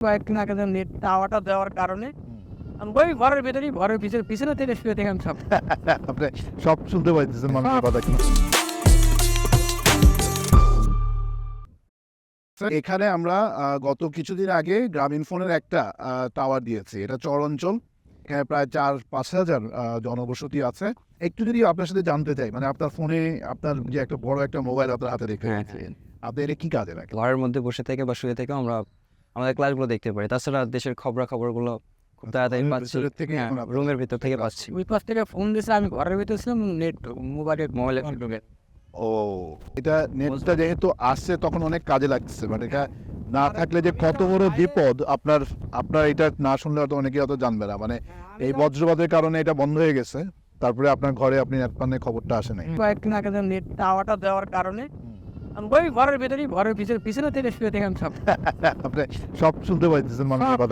কয়েকদিন আগে নেট টাওয়ারটা দেওয়ার কারণে আমি ওই ঘরের ভেতরেই ঘরের পিছনে পিছনে থেকে শুয়ে দেখলাম সব। আপনি সব শুনতে পাইতেছেন মানুষের কথা কিন্তু। এখানে আমরা গত কিছুদিন আগে গ্রামীণ ফোনের একটা টাওয়ার দিয়েছি। এটা চর অঞ্চল এখানে প্রায় চার পাঁচ হাজার আহ, জনবসতি আছে। একটু যদি আপনার সাথে জানতে চাই মানে আপনার ফোনে আপনার যে একটা বড় একটা মোবাইল আপনার হাতে রেখে হ্যাঁ, আপনি এটা কি কাজে রাখেন ঘরের মধ্যে বসে থেকে বা শুয়ে থেকে আমরা আমাদের ক্লাসগুলো দেখতে পারি। তাছাড়া দেশের খবরা খবরগুলো খুব তাড়াতাড়ি পাচ্ছি। থেকে হ্যাঁ, রুমের ভিতর থেকে পাচ্ছি। ওই পাশ থেকে ফোন দিয়েছে আমি ঘরের ভিতরে ছিলাম নেট মোবাইলে মোবাইলে ও এটা নেটটা যেহেতু আসছে তখন অনেক কাজে লাগছে মানে এটা না থাকলে যে কত বড় বিপদ আপনার আপনার এটা না শুনলে হয়তো অনেকে হয়তো জানবে না। মানে এই বজ্রপাতের কারণে এটা বন্ধ হয়ে গেছে। তারপরে আপনার ঘরে আপনি খবরটা আসে নাই। কয়েকদিন আগে নেট টাওয়ারটা দেওয়ার কারণে ওই ঘরের ভেতরেই ঘরের পিছনে পিছনে থেকে শুয়ে দেখেন সব আপনি সব শুনতে পাইতেছেন মানুষের কথা।